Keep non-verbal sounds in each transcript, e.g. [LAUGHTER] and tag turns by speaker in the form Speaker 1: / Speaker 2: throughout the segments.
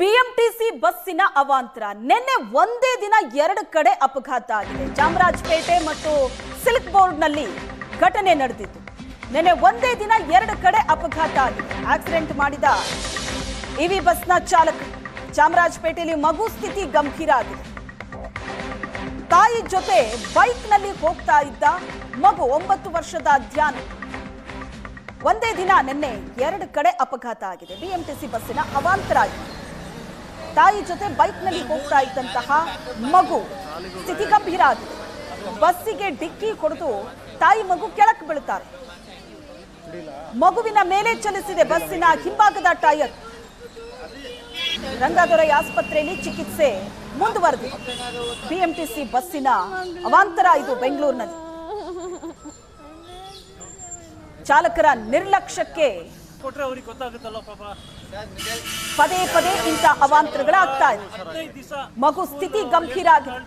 Speaker 1: BMTC ಬಸ್ಸಿನ ಅವಾಂತರ. ನಿನ್ನೆ ಒಂದೇ ದಿನ ಎರಡು ಕಡೆ ಅಪಘಾತ ಆಗಿದೆ. ಚಾಮರಾಜಪೇಟೆ ಮತ್ತು ಸಿಲ್ಕ್ ಬೋರ್ಡ್ನಲ್ಲಿ ಘಟನೆ ನಡೆದಿತ್ತು ನಿನ್ನೆ ಒಂದೇ ದಿನ ಎರಡು ಕಡೆ ಅಪಘಾತ ಆಗಿದೆ. ಆಕ್ಸಿಡೆಂಟ್ ಮಾಡಿದ ಇವಿ ಬಸ್ನ ಚಾಲಕ. ಚಾಮರಾಜಪೇಟೆಯಲ್ಲಿ ಮಗು ಸ್ಥಿತಿ ಗಂಭೀರ ಆಗಿದೆ. ತಾಯಿ ಜೊತೆ ಬೈಕ್ನಲ್ಲಿ ಹೋಗ್ತಾ ಇದ್ದ ಮಗು ಒಂಬತ್ತು ವರ್ಷದ ಧ್ಯಾನ ಒಂದೇ ದಿನ ನಿನ್ನೆ ಎರಡು ಕಡೆ ಅಪಘಾತ ಆಗಿದೆ. ಬಿಎಂಟಿಸಿ ಬಸ್ಸಿನ ಅವಾಂತರ ಆಗಿದೆ. ತಾಯಿ ಜೊತೆ ಬೈಕ್ನಲ್ಲಿ ಹೋಗ್ತಾ ಇದ್ದಂತಹ ಮಗು ಸ್ಥಿತಿ ಗಂಭೀರ ಆಗಿದೆ ಬಸ್ಸಿಗೆ ಡಿಕ್ಕಿ ಕೊಡದು ತಾಯಿ ಮಗು ಕೆಳಕ್ಕೆ ಬೀಳ್ತಾರೆ ಮಗುವಿನ ಮೇಲೆ ಚಲಿಸಿದೆ ಬಸ್ಸಿನ ಹಿಂಭಾಗದ ಟೈರ್. ರಂಗಾದೊರೈ ಆಸ್ಪತ್ರೆಯಲ್ಲಿ ಚಿಕಿತ್ಸೆ ಮುಂದುವರೆದಿದೆ. ಬಿಎಂಟಿಸಿ ಬಸ್ಸಿನ ಅವಾಂತರ ಇದು ಬೆಂಗಳೂರಿನಲ್ಲಿ. ಚಾಲಕರ ನಿರ್ಲಕ್ಷ್ಯಕ್ಕೆ
Speaker 2: ಕೊಟ್ರೆ ಅವ್ರಿಗೆ ಗೊತ್ತಾಗುತ್ತಲ್ಲ ಪಾಪ.
Speaker 1: ಪದೇ ಪದೇ ಇಂಥ ಅವಾಂತರಗಳಾಗ್ತಾ ಇದೆ. ಮಗು ಸ್ಥಿತಿ ಗಂಭೀರ ಆಗಿದೆ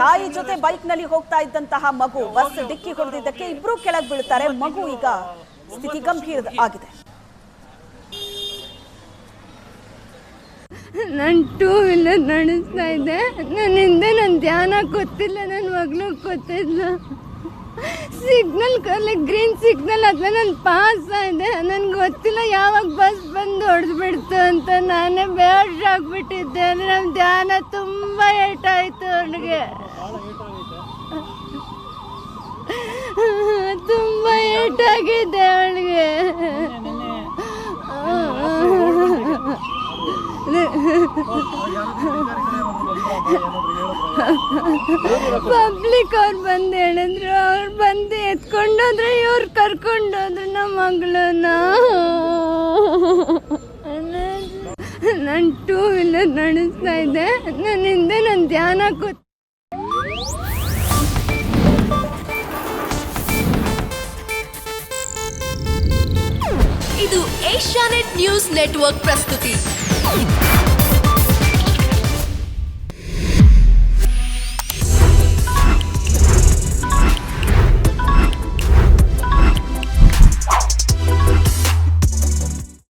Speaker 1: ತಾಯಿ ಜೊತೆ ಬೈಕ್ನಲ್ಲಿ ಹೋಗ್ತಾ ಇದ್ದಂತಹ ಮಗು ಬಸ್ ಡಿಕ್ಕಿ ಹೊಡೆದಿದ್ದಕ್ಕೆ ಇಬ್ರು ಕೆಳಗೆ ಬೀಳ್ತಾರೆ. ಮಗು ಈಗ ಸ್ಥಿತಿ ಗಂಭೀರ ಆಗಿದೆ.
Speaker 3: ನಾನು ಟೂ ವೀಲರ್ ನಡೆಸ್ತಾ ಇದೆ. ನನ್ನ ಹಿಂದೆ ನನ್ನ ಧ್ಯಾನ ಗೊತ್ತಿಲ್ಲ ನನ್ನ ಮಗಳು ಗೊತ್ತಿದ್ಲು ಸಿಗ್ನಲ್ ಲೈಕ್ ಗ್ರೀನ್ ಸಿಗ್ನಲ್ ಹತ್ರ ನಾನು ಪಾಸ್ ಇದೆ ನನ್ಗೆ ಗೊತ್ತಿಲ್ಲ ಯಾವಾಗ ಬಸ್ ಬಂದು ಹೊಡೆದು ಬಿಡ್ತು ಅಂತ. ನಾನೇ ಬೇಡ ಆಗ್ಬಿಟ್ಟಿದ್ದೆ ಅಂದ್ರೆ ನಮ್ಮ ಧ್ಯಾನ ತುಂಬ ನನಗೆ ಅವನಿಗೆ. [LAUGHS] ತುಂಬ ಏಟಾಗಿದೆ ಪಬ್ಲಿಕ್ ಅವ್ರು ಬಂದು ಹೇಳಿದ್ರು, ಅವ್ರು ಬಂದು ಎತ್ಕೊಂಡೋದ್ರೆ, ಇವ್ರು ಕರ್ಕೊಂಡೋದ್ರು ನಮ್ಮ ಮಗಳನ್ನ ನನ್ನ ಟೂ ವೀಲರ್ ನಡೆಸ್ತಾ ಇದ್ದೆ ನನ್ನ ಹಿಂದೆ ನನ್ನ ಧ್ಯಾನ ಕೂತ್
Speaker 4: ಇದು ಏಷ್ಯಾನೆಟ್ ನ್ಯೂಸ್ ನೆಟ್ವರ್ಕ್ ಪ್ರಸ್ತುತಿ.